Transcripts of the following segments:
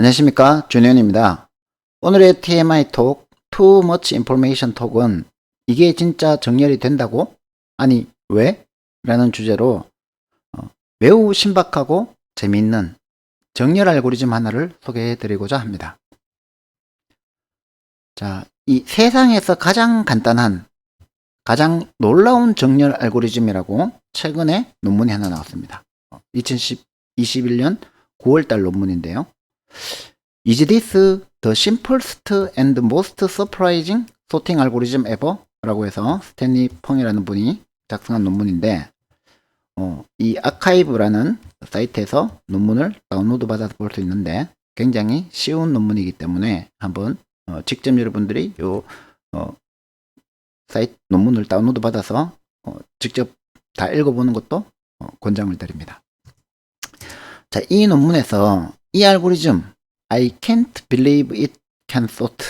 안녕하십니까 준현입니다. 오늘의 TMI 톡 Too Much Information 톡은 이게 진짜 정렬이 된다고? 아니 왜? 라는 주제로 어, 매우 신박하고 재미있는 정렬 알고리즘 하나를 소개해 드리고자 합니다. 자, 이 세상에서 가장 간단한 가장 놀라운 정렬 알고리즘이라고 최근에 논문이 하나 나왔습니다. 2021년 9월달 논문인데요. Is this the simplest and most surprising sorting algorithm ever? 라고 해서 스탠리 펑이라는 분이 작성한 논문인데 어, 이 아카이브라는 사이트에서 논문을 다운로드 받아서 볼 수 있는데 굉장히 쉬운 논문이기 때문에 한번 어, 직접 여러분들이 요 어, 사이트 논문을 다운로드 받아서 어, 직접 다 읽어보는 것도 어, 권장을 드립니다. 자, 이 논문에서 이 알고리즘 I can't believe it can sort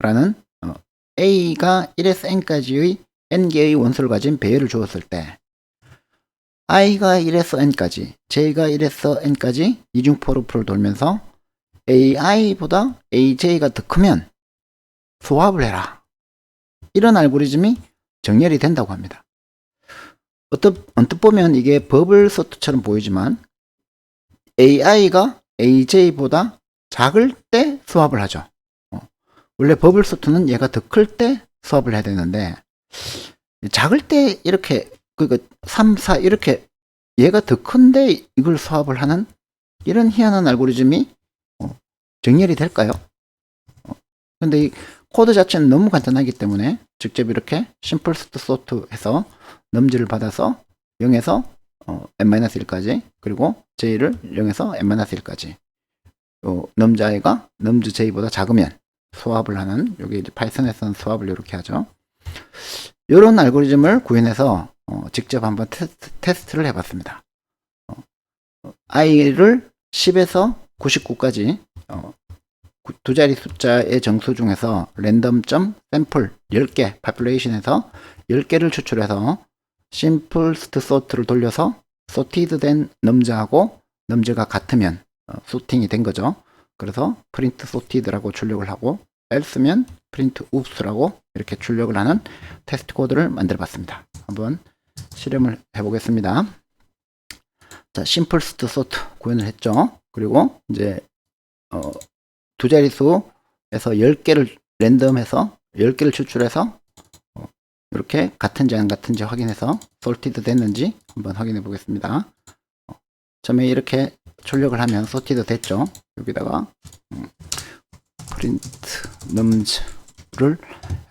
라는 어, A가 1에서 N까지의 N개의 원소를 가진 배열을 주었을 때 I가 1에서 N까지, J가 1에서 N까지 이중 포르프를 돌면서 AI보다 AJ가 더 크면 수합을 해라. 이런 알고리즘이 정렬이 된다고 합니다. 언뜻 보면 이게 버블 소트처럼 보이지만 AI가 AJ보다 작을 때 수합을 하죠. 어, 원래 버블 소트는 얘가 더 클 때 수합을 해야 되는데 작을 때 이렇게 그니까 3, 4 이렇게 얘가 더 큰데 이걸 수합을 하는 이런 희한한 알고리즘이 어, 정렬이 될까요? 어, 근데 이 코드 자체는 너무 간단하기 때문에 직접 이렇게 심플 스트 소트 해서 넘지를 받아서 0에서 어, n-1까지 그리고 j를 0에서 n-1까지 요 넘자이가 넘즈 j보다 작으면 수합을 하는 여기 이제 파이썬에서는 수합을 이렇게 하죠. 이런 알고리즘을 구현해서 어, 직접 한번 테스트, 를 해봤습니다. 어, i를 10에서 99까지 어, 두 자리 숫자의 정수 중에서 랜덤점 샘플 10개 파퓰레이션에서 10개를 추출해서 심플스트 소트를 돌려서 소티드 된 넘즈하고 넘즈가 같으면 어, 소팅이 된 거죠. 그래서 프린트 소티드라고 출력을 하고 else면 프린트 웁스라고 이렇게 출력을 하는 테스트 코드를 만들어 봤습니다. 한번 실험을 해 보겠습니다. 자, 심플스트 소트 구현을 했죠. 그리고 이제 어, 두 자릿수에서 10개를 랜덤해서 10개를 추출해서 어, 이렇게 같은지 안 같은지 확인해서 솔티드 됐는지 한번 확인해 보겠습니다. 어, 처음에 이렇게 출력을 하면 소티드 됐죠. 여기다가 음, 프린트 nums를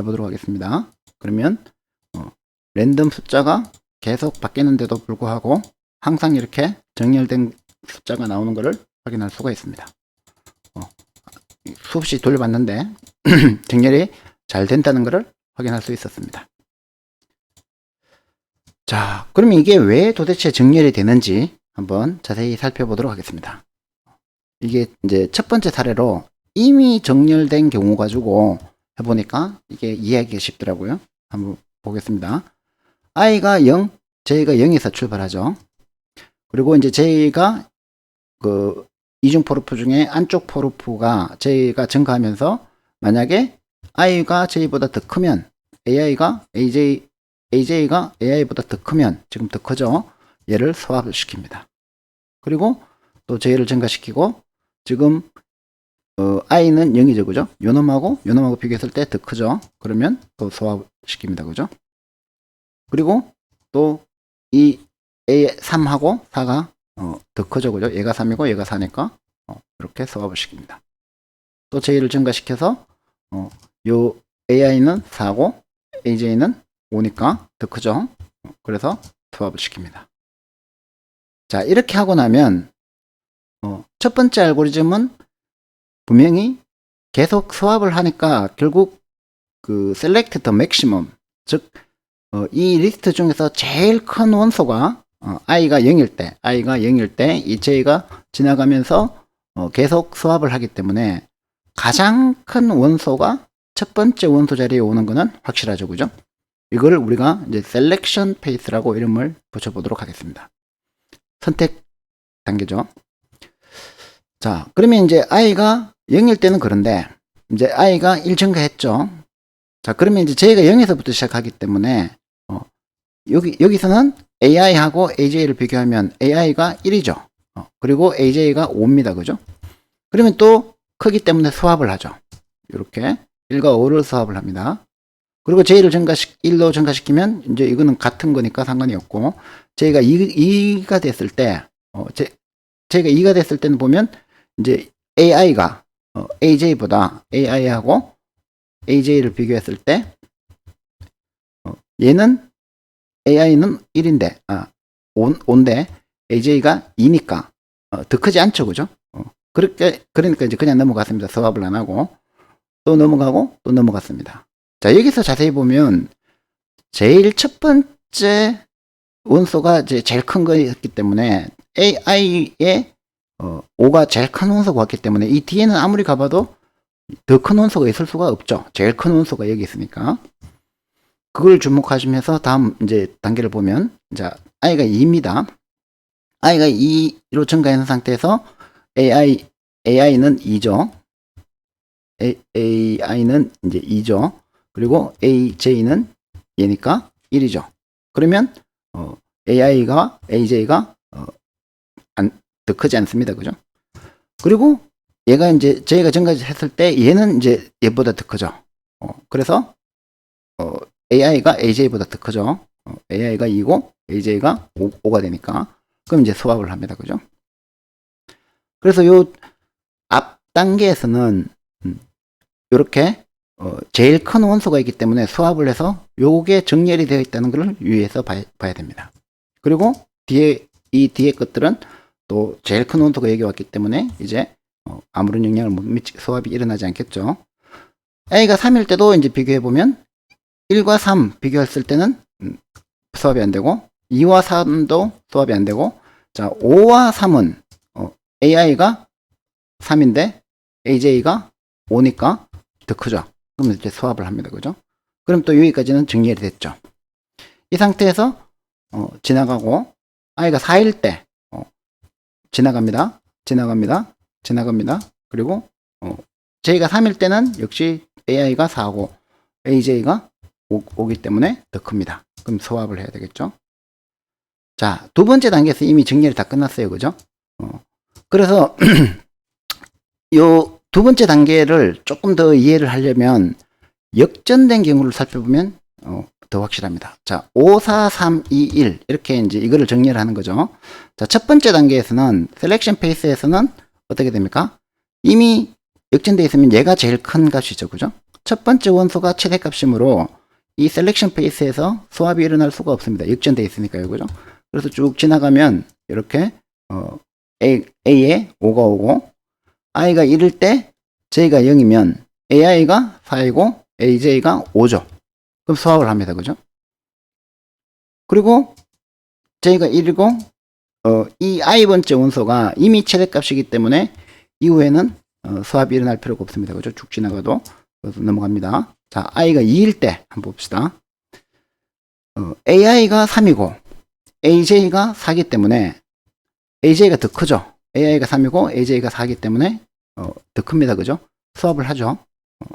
해보도록 하겠습니다. 그러면 어, 랜덤 숫자가 계속 바뀌는데도 불구하고 항상 이렇게 정렬된 숫자가 나오는 것을 확인할 수가 있습니다. 어, 수없이 돌려봤는데 정렬이 잘 된다는 것을 확인할 수 있었습니다. 자, 그럼 이게 왜 도대체 정렬이 되는지 한번 자세히 살펴보도록 하겠습니다. 이게 이제 첫 번째 사례로 이미 정렬된 경우 가지고 해보니까 이게 이해하기 쉽더라고요. 한번 보겠습니다. i가 0, j가 0에서 출발하죠. 그리고 이제 j가 그 이중 포르프 중에 안쪽 포르프가 j가 증가하면서 만약에 i가 j보다 더 크면 ai가 aj aj가 ai보다 더 크면 지금 더 크죠. 얘를 소합을 시킵니다. 그리고 또 j를 증가시키고 지금 어, i는 0이죠, 그죠? 요놈하고 요놈하고 비교했을 때 더 크죠? 그러면 또 소화시킵니다, 그죠? 그리고 또 이 a 3하고 4가 어, 더 크죠, 그죠? 얘가 3이고 얘가 4니까 어, 이렇게 소합을 시킵니다. 또 j를 증가시켜서 어, 요 ai는 4고 aj는 5니까 더 크죠? 그래서 소합을 시킵니다. 자, 이렇게 하고 나면 어, 첫 번째 알고리즘은 분명히 계속 수합을 하니까 결국 그 select the maximum 즉, 어, 이 리스트 중에서 제일 큰 원소가 어, i가 0일 때, i가 0일 때 이 j가 지나가면서 어, 계속 수합을 하기 때문에 가장 큰 원소가 첫 번째 원소 자리에 오는 것은 확실하죠, 그죠? 이걸 우리가 이제 셀렉션 페이스라고 이름을 붙여보도록 하겠습니다. 선택 단계죠. 자, 그러면 이제 i가 0일 때는 그런데, 이제 i가 1 증가했죠. 자, 그러면 이제 j가 0에서부터 시작하기 때문에, 어, 여기, 여기서는 ai하고 aj를 비교하면 ai가 1이죠. 어, 그리고 aj가 5입니다. 그죠? 그러면 또 크기 때문에 수합을 하죠. 이렇게 1과 5를 수합을 합니다. 그리고 j를 증가시 1로 증가시키면 이제 이거는 같은 거니까 상관이 없고 j가 2, 가 됐을 때 어, j, j가 2가 됐을 때는 보면 이제 ai가 어, aj보다 ai하고 aj를 비교했을 때 어, 얘는 ai는 1인데 아 5, 5인데 aj가 2니까 어, 더 크지 않죠 그죠? 어, 그렇게 그러니까 이제 그냥 넘어갔습니다. 수합을 안 하고. 또 넘어가고 또 넘어갔습니다 자 여기서 자세히 보면 제일 첫 번째 원소가 제일 큰 거였기 때문에 ai의 어, 5가 제일 큰 원소가 왔기 때문에 이 뒤에는 아무리 가봐도 더 큰 원소가 있을 수가 없죠. 제일 큰 원소가 여기 있으니까. 그걸 주목하시면서 다음 이제 단계를 보면 자 i가 2입니다. i가 2로 증가하는 상태에서 ai ai는 2죠. ai는 이제 2죠. 그리고 aj는 얘니까 1이죠. 그러면 어, ai가 aj가 어, 안, 더 크지 않습니다. 그죠? 그리고 얘가 이제 저희가 증가했을 때 얘는 이제 얘보다 더 크죠. 어, 그래서 어, AI가 AJ보다 더 크죠. 어, AI가 2고 AJ가 5, 가 되니까 그럼 이제 수합을 합니다. 그죠? 그래서 요 앞 단계에서는 음, 요렇게 어, 제일 큰 원소가 있기 때문에 수합을 해서 요게 정렬이 되어 있다는 걸 유의해서 봐야, 봐야 됩니다. 그리고 뒤에 이 뒤에 것들은 또 제일 큰 원소가 여기 왔기 때문에 이제 어, 아무런 영향을 못 미치 수합이 일어나지 않겠죠. A가 3일 때도 이제 비교해 보면 1과 3 비교했을 때는 음, 수합이 안 되고 2와 3도 수합이 안 되고 자 5와 3은 어, AI가 3인데 AJ가 5니까 더 크죠. 그러면 이제 수합을 합니다. 그죠? 그럼 또 여기까지는 정리가 됐죠. 이 상태에서 어, 지나가고 i가 4일 때 어, 지나갑니다. 지나갑니다. 지나갑니다. 그리고 어, j가 3일 때는 역시 ai가 4고 aj가 5, 기 때문에 더 큽니다. 그럼 수합을 해야 되겠죠. 자, 두 번째 단계에서 이미 정렬이 다 끝났어요. 그죠? 어, 그래서 요 두 번째 단계를 조금 더 이해를 하려면 역전된 경우를 살펴보면 어, 더 확실합니다. 자, 5, 4, 3, 2, 1 이렇게 이제 이거를 정리를 하는 거죠. 자, 첫 번째 단계에서는 셀렉션 페이스에서는 어떻게 됩니까? 이미 역전되어 있으면 얘가 제일 큰 값이죠. 그죠? 첫 번째 원소가 최대값이므로 이 셀렉션 페이스에서 수합이 일어날 수가 없습니다. 역전되어 있으니까요. 그죠? 그래서 쭉 지나가면 이렇게 어, A, A에 5가 오고 i가 1일 때 j가 0이면 ai가 4이고 aj가 5죠. 그럼 수합을 합니다. 그죠? 그리고 j가 1이고 어, 이 i번째 원소가 이미 최대값이기 때문에 이후에는 어, 수합이 일어날 필요가 없습니다. 그죠? 쭉 지나가도 넘어갑니다. 자, i가 2일 때 한번 봅시다. 어, ai가 3이고 aj가 4기 때문에 aj가 더 크죠? Ai가 3이고 aj가 4기 때문에 어, 더 큽니다. 그죠? 수합을 하죠. 어.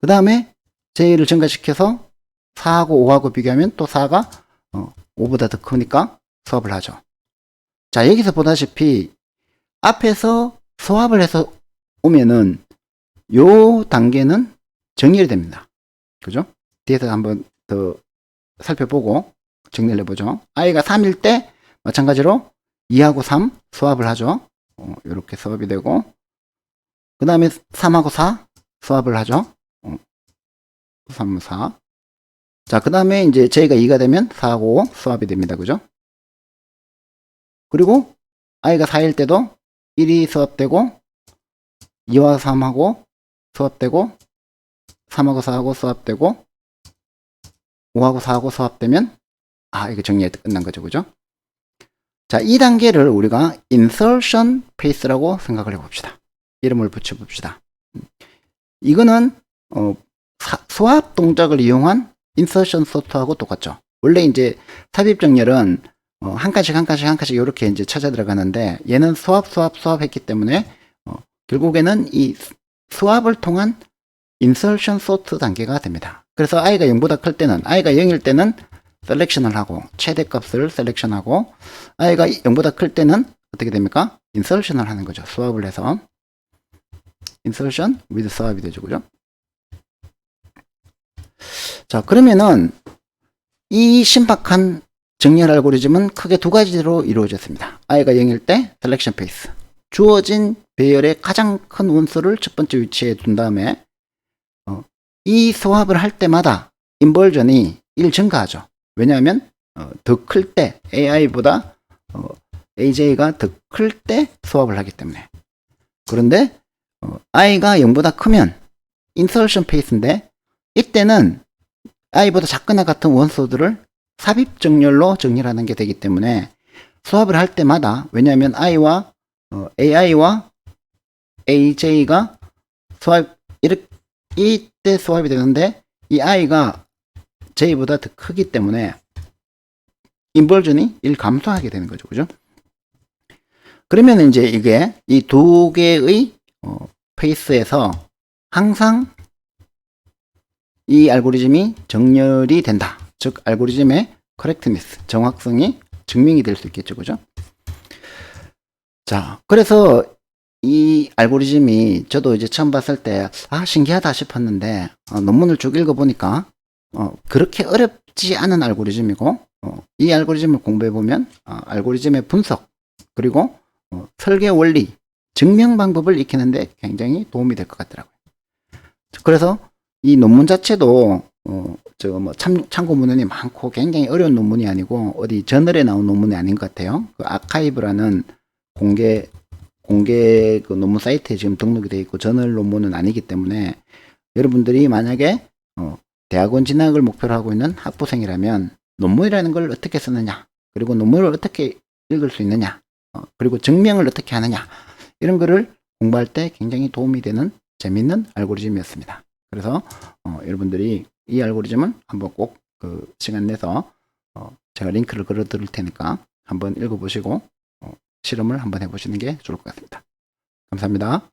그 다음에 j를 증가시켜서 4하고 5하고 비교하면 또 4가 어, 5보다 더 크니까 수합을 하죠. 자, 여기서 보다시피 앞에서 수합을 해서 오면은 요 단계는 정리를 됩니다. 그죠? 뒤에서 한번 더 살펴보고 정리를 해보죠. i가 3일 때 마찬가지로 2하고 3 수합을 하죠. 어, 이렇게 수합이 되고 그 다음에 3하고 4 수합을 하죠. 어, 3, 4. 자, 그 다음에 이제 j가 2가 되면 4하고 수합이 됩니다. 그죠? 그리고 i가 4일 때도 1이 수합되고 2와 3하고 수합되고 3하고 4하고 수합되고 5하고 4하고 수합되면 아, 이거 정리해 끝난 거죠. 그죠? 자, 이 단계를 우리가 insertion pace라고 생각을 해봅시다. 이름을 붙여봅시다. 이거는 어, 사, 수합 동작을 이용한 insertion sort하고 똑같죠. 원래 이제 삽입 정렬은 어, 한 칸씩 한 칸씩 한 칸씩 이렇게 이제 찾아 들어가는데 얘는 수합 수합 수합했기 때문에 어, 결국에는 이 수- 수합을 통한 인설션 소트 단계가 됩니다. 그래서 i가 0보다 클 때는 i가 0일 때는 셀렉션을 하고 최대값을 셀렉션하고 i가 0보다 클 때는 어떻게 됩니까? 인설션을 하는 거죠. 수합을 해서 인설션 with 수합이 되죠. 그죠? 자, 그러면은 이 신박한 정렬 알고리즘은 크게 두 가지로 이루어졌습니다. i가 0일 때 셀렉션 페이스. 주어진 배열의 가장 큰 원소를 첫 번째 위치에 둔 다음에 어, 이 수합을 할 때마다 인벌전이 1 증가하죠. 왜냐하면 어, 더클 때 AI보다 어, AJ가 더 클 때 수합을 하기 때문에. 그런데 어, i가 0보다 크면 인설션 페이스인데 이때는 i보다 작거나 같은 원소들을 삽입 정렬로 정렬하는 게 되기 때문에 수합을 할 때마다 왜냐하면 i와 어, AI와 AJ가 수합 이렇게 이때 수합이 되는데 이 i가 j보다 더 크기 때문에 인벌전이 1 감소하게 되는 거죠. 그죠? 그러면 이제 이게 이 두 개의 어, 페이스에서 항상 이 알고리즘이 정렬이 된다. 즉 알고리즘의 커렉트니스, 정확성이 증명이 될 수 있겠죠. 그죠? 자, 그래서 이 알고리즘이 저도 이제 처음 봤을 때, 아, 신기하다 싶었는데, 어, 논문을 쭉 읽어보니까, 어, 그렇게 어렵지 않은 알고리즘이고, 어, 이 알고리즘을 공부해 보면, 어, 알고리즘의 분석, 그리고 어, 설계 원리, 증명 방법을 익히는데 굉장히 도움이 될 것 같더라고요. 그래서 이 논문 자체도, 어, 저뭐 참고 문헌이 많고 굉장히 어려운 논문이 아니고, 어디 저널에 나온 논문이 아닌 것 같아요. 그 아카이브라는 공개 공개 그 논문 사이트에 지금 등록이 되어 있고 저널 논문은 아니기 때문에 여러분들이 만약에 어, 대학원 진학을 목표로 하고 있는 학부생이라면 논문이라는 걸 어떻게 쓰느냐 그리고 논문을 어떻게 읽을 수 있느냐 어, 그리고 증명을 어떻게 하느냐 이런 거를 공부할 때 굉장히 도움이 되는 재밌는 알고리즘이었습니다. 그래서 어, 여러분들이 이 알고리즘을 한번 꼭 그 시간 내서 어, 제가 링크를 걸어 드릴 테니까 한번 읽어보시고 실험을 한번 해보시는 게 좋을 것 같습니다. 감사합니다.